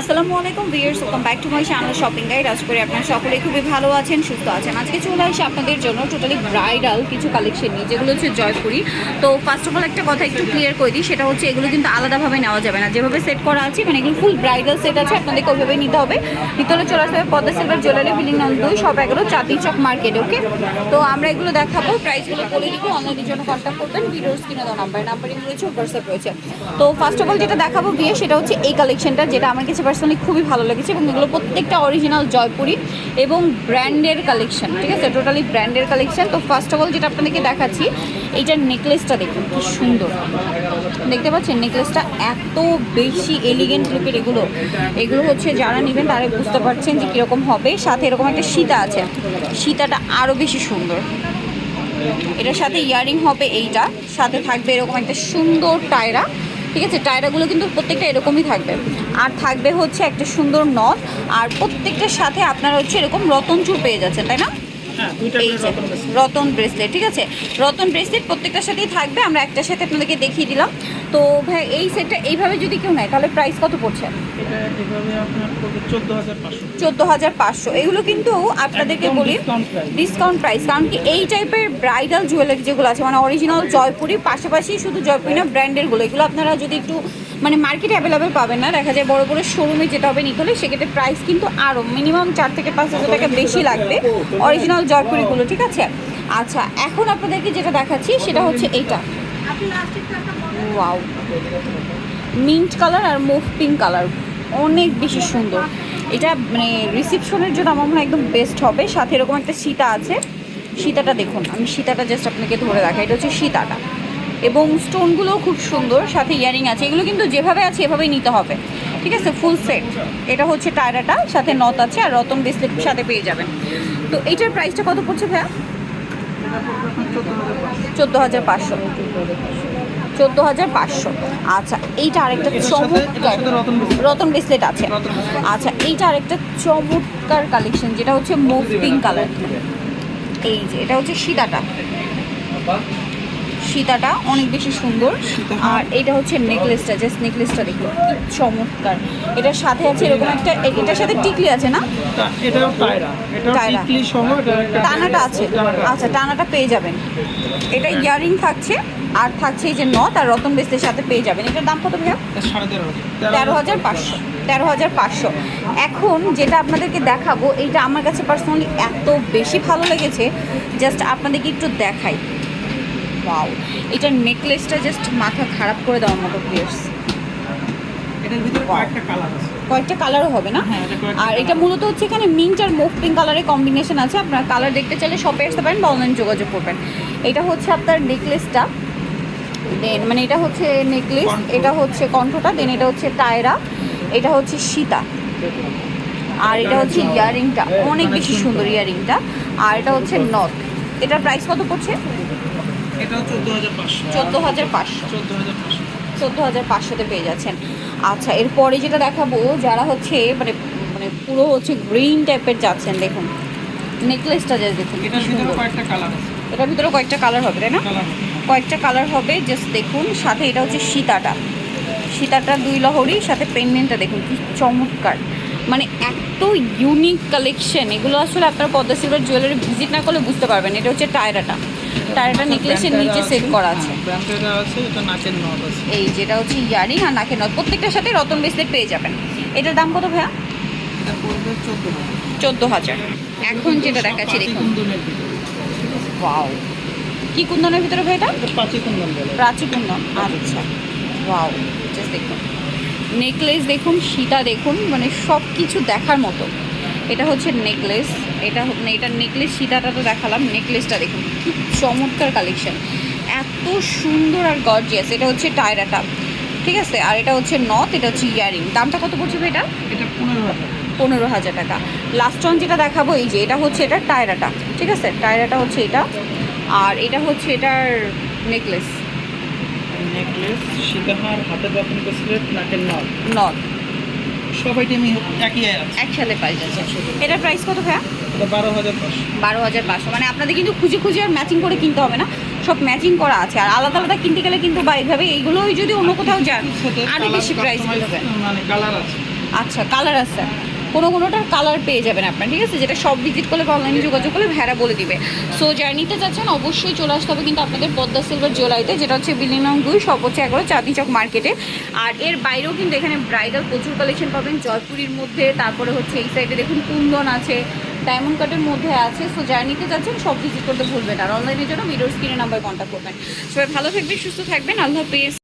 আসসালামু আলাইকুম viewers welcome back to my channel shopping guide. আজ করে আপনারা সকলে খুবই ভালো আছেন, সুস্থ আছেন। আজকে চলে আসি আপনাদের জন্য টোটালি ব্রাইডাল কিছু কালেকশন নিয়ে, যেগুলো হচ্ছে জয়পুরি। তো ফার্স্ট অফ অল একটা কথা একটু ক্লিয়ার করে দিই, সেটা হচ্ছে এগুলো কিন্তু আলাদাভাবে নেওয়া যাবে না। যেভাবে সেট করা আছে মানে এগুলো ফুল ব্রাইডাল সেট আছে, আপনাদেরকে ওইভাবে নিতে হবে। হলে চলে আসবে পদ্মা সিলভার জুয়েলারি বিল্ডিং নাম দুই, সব এগারো চাঁদনি চক মার্কেট ওকে তো আমরা এগুলো দেখাবো প্রাইসগুলো বলে দিব অনলাইনের জন্য কন্ট্যাক্ট করবেন ভিডিওর স্ক্রিনে দেওয়া নাম্বার নাম্বারিং রয়েছে হোয়াটসঅ্যাপ রয়েছে। তো ফার্স্ট অফ অল যেটা দেখাবো বিয়ে সেটা হচ্ছে এই কালেকশনটা যেটা আমার কাছে পার্সোনালি খুবই ভালো লেগেছে এবং এগুলো প্রত্যেকটা অরিজিনাল জয়পুরি এবং ব্র্যান্ডের কালেকশন ঠিক আছে? টোটালি ব্র্যান্ডের কালেকশন তো ফার্স্ট অফ অল যেটা আপনাদেরকে দেখাচ্ছি, এইটার নেকলেসটা দেখুন, কি সুন্দর। দেখতে পাচ্ছেন? নেকলেসটা এত বেশি এলিগেন্ট লুকের এগুলো। এগুলো হচ্ছে যারা নেবেন তারা বুঝতে পারছেন যে কীরকম হবে। সাথে এরকম একটা সীতা আছে। সীতাটা আরও বেশি সুন্দর। এটার সাথে ইয়ারিং হবে এইটা। সাথে থাকবে এরকম একটা সুন্দর টায়রা। ঠিক আছে টায়রাগুলো কিন্তু প্রত্যেকটা এরকমই থাকবে। আর থাকবে হচ্ছে একটা সুন্দর নথ আর প্রত্যেকটার সাথে আপনারা হচ্ছে এরকম রতন চুর পেয়ে যাচ্ছেন তাই না? হ্যাঁ রতন ব্রেসলেট ঠিক আছে? রতন ব্রেসলেট প্রত্যেকটার সাথেই থাকবে আমরা একটার সাথে আপনাদেরকে দেখিয়ে দিলাম। তো ভাই এই সেটটা এইভাবে যদি কেউ নেয় তাহলে প্রাইস কত পড়ছে? চোদ্দ হাজার পাঁচশো। চোদ্দ হাজার পাঁচশো। এগুলো কিন্তু আপনাদেরকে বলি ডিসকাউন্ট প্রাইস কারণ কি এই টাইপের ব্রাইডাল জুয়েলারি যেগুলো আছে মানে অরিজিনাল জয়পুরি পাশাপাশি শুধু জয়পুরি না ব্র্যান্ডেরগুলো এগুলো আপনারা যদি একটু মানে মার্কেটে অ্যাভেলেবেল পাবেন না দেখা যায় বড় বড় শোরুমে যেটা হবে নিতে হলে সেক্ষেত্রে প্রাইস কিন্তু আরও মিনিমাম চার থেকে পাঁচ হাজার টাকা বেশি লাগবে অরিজিনাল জয়পুরিগুলো ঠিক আছে? আচ্ছা এখন আপনাদেরকে যেটা দেখাচ্ছি সেটা হচ্ছে এইটা। ওয়াও মিন্ট কালার আর মুভ পিঙ্ক কালার অনেক বেশি সুন্দর। এটা মানে রিসিপশনের জন্য আমার মনে হয় একদম বেস্ট হবে। সাথে এরকম একটা সীতা আছে। সীতাটা দেখুন। আমি সীতাটা জাস্ট আপনাকে ধরে রাখা এটা হচ্ছে সীতাটা। এবং স্টোনগুলোও খুব সুন্দর। সাথে ইয়ারিং আছে। এগুলো কিন্তু যেভাবে আছে, এভাবেই নিতে হবে। ঠিক আছে? ফুল সেট এটা হচ্ছে টায়রাটা। সাথে নথ আছে আর রতন ব্রেসলেট সাথে পেয়ে যাবেন। তো এইটার প্রাইসটা কত পড়ছে ভাইয়া? চোদ্দ হাজার পাঁচশো। চোদ্দ হাজার পাঁচশো। আচ্ছা এইটা আরেকটা চমৎকার রতন। ব্রেসলেট আছে। আচ্ছা এইটা আরেকটা চমৎকার কালেকশন যেটা হচ্ছে মুভ পিঙ্ক কালার এই যে এটা হচ্ছে সীতাটা। সীতাটা অনেক বেশি সুন্দর। আর এটা হচ্ছে নেকলেসটা জাস্ট নেকলেসটা দেখুন কি চমৎকার। এটার সাথে আছে এরকম একটা এটার সাথে টিকলি আছে না? এটাও টায়রা টানাটা আছে। আচ্ছা টানাটা পেয়ে যাবেন। এটা ইয়ারিং থাকছে। আর থাকছে এই যে নথ আর রতন বেসের সাথে পেয়ে যাবেন। এটার দাম কত ভাইয়া? তেরো হাজার। পাঁচশো। তেরো হাজার পাঁচশো। এখন যেটা আপনাদেরকে দেখাবো এইটা আমার কাছে পার্সোনালি এত বেশি ভালো লেগেছে জাস্ট আপনাদেরকে একটু দেখাই। ওয়াও এটার নেকলেসটা জাস্ট মাথা খারাপ করে দেওয়ার মতো পিয়ার্স কয়েকটা কালারও হবে না? হ্যাঁ, আর এটা মূলত হচ্ছে এখানে মিন্ট আর মুভ পিঙ্ক কালারের কম্বিনেশন আছে। আপনার কালার দেখতে চাইলে শপে আসতে পারেন বা অনলাইন যোগাযোগ করবেন। এটা হচ্ছে আপনার নেকলেসটা দেন মানে এটা হচ্ছে নেকলেস এটা হচ্ছে কণ্ঠটা দেন এটা হচ্ছে টায়রা এটা হচ্ছে সীতা। আর এটা হচ্ছে ইয়ারিংটা অনেক বেশি সুন্দর ইয়ারিংটা। আর এটা হচ্ছে নথ। এটার প্রাইস কত পড়ছে? এটাও চোদ্দ হাজার পাঁচশো। চোদ্দ হাজার পাঁচশোতে পেয়ে যাচ্ছেন। আচ্ছা এরপরে যেটা দেখাবো যারা হচ্ছে মানে মানে পুরো হচ্ছে গ্রিন টাইপের যাচ্ছেন দেখুন। নেকলেসটা যা দেখুন এটার ভিতরে সুন্দর। কয়েকটা কালার এটার ভিতরে কয়েকটা কালার হবে তাই না? কয়েকটা কালার হবে জাস্ট দেখুন সাথে এটা হচ্ছে সীতাটা। সীতাটা দুই লহরি সাথে পেন্ডেন্টটা দেখুন কি চমৎকার। মানে এত ইউনিক কালেকশন এগুলো আসলে আপনারা পদ্মা সিলভার জুয়েলারি ভিজিট না করলে বুঝতে পারবেন এটা হচ্ছে টায়রাটা। টায়রাটা নেকলেসের নিচে সেট করা আছে। ব্র্যান্ডের আছে এই যেটা হচ্ছে ইয়ারিং আর নাকের নথ প্রত্যেকটার সাথে রতন বেসলেট পেয়ে যাবেন। এটার দাম কত ভাইয়া? চোদ্দ হাজার। এখন যেটা দেখাচ্ছি দেখুন। ওয়াও কি কুন্দনের ভিতরে ভাই এটা? কুন্দন বলে। প্রাচী কুন্দন আচ্ছা। ওয়াও জাস্ট দেখুন। নেকলেস দেখুন সীতা দেখুন মানে সব কিছু দেখার মতো। এটা হচ্ছে নেকলেস এটা মানে এটা নেকলেস সীতাটা তো দেখালাম নেকলেসটা দেখুন কি চমৎকার কালেকশন এত সুন্দর আর গর্জিয়াস এটা হচ্ছে টায়রাটা। ঠিক আছে? আর এটা হচ্ছে নথ এটা হচ্ছে ইয়ারিং। দামটা কত পড়ছে ভাই এটা? এটা পনেরো হাজার। পনেরো হাজার টাকা। লাস্ট ওয়ান যেটা দেখাবো এই যে এটা হচ্ছে এটা টায়রাটা। ঠিক আছে? টায়রাটা হচ্ছে এটা। আর এটা হচ্ছে এটার নেকলেস নেকলেস সীতাহার হাতের রতন ব্রেসলেট নাকের নট নথ সব আইটেমই একই আছে। একসাথে পাই যাচ্ছে। এটার প্রাইস কত ভাইয়া? এটা বারো হাজার পাঁচশো। বারো হাজার পাঁচশো। মানে আপনাদের কিন্তু খুঁজে খুঁজে আর ম্যাচিং করে কিনতে হবে না। সব ম্যাচিং করা আছে। আর আলাদা আলাদা কিনতে গেলে কিন্তু বা এইভাবে এইগুলোই যদি অন্য কোথাও যান আরও বেশি প্রাইস হবে মানে কালার আছে। আচ্ছা কালার আছে। কোনো কোনোটার কালার পেয়ে যাবেন আপনার, ঠিক আছে? যেটা সব ভিজিট করলে বা অনলাইনে যোগাযোগ করলে ভেড়া বলে দিবে। সো জার্নিতে যাচ্ছেন, অবশ্যই চলে আসতে হবে কিন্তু আপনাদের পদ্মা সিলভার জোলাইতে যেটা হচ্ছে বিল্ডিং নং দুই সব হচ্ছে এগারো চাঁদনি চক মার্কেটে আর এর বাইরেও কিন্তু এখানে ব্রাইডাল প্রচুর কালেকশন পাবেন, জয়পুরীর মধ্যে, তারপরে হচ্ছে এই সাইডে দেখুন কুন্দন আছে ডায়মন্ড কাটের মধ্যে আছে। সো জার্নিতে যাচ্ছেন সব ভিজিট করতে ভুলবেন আর অনলাইনের জন্য ভিডিওর স্ক্রিনে নাম্বার কন্ট্যাক্ট করবেন। সবাই ভালো থাকবেন, সুস্থ থাকবেন, আল্লাহ হাফিজ।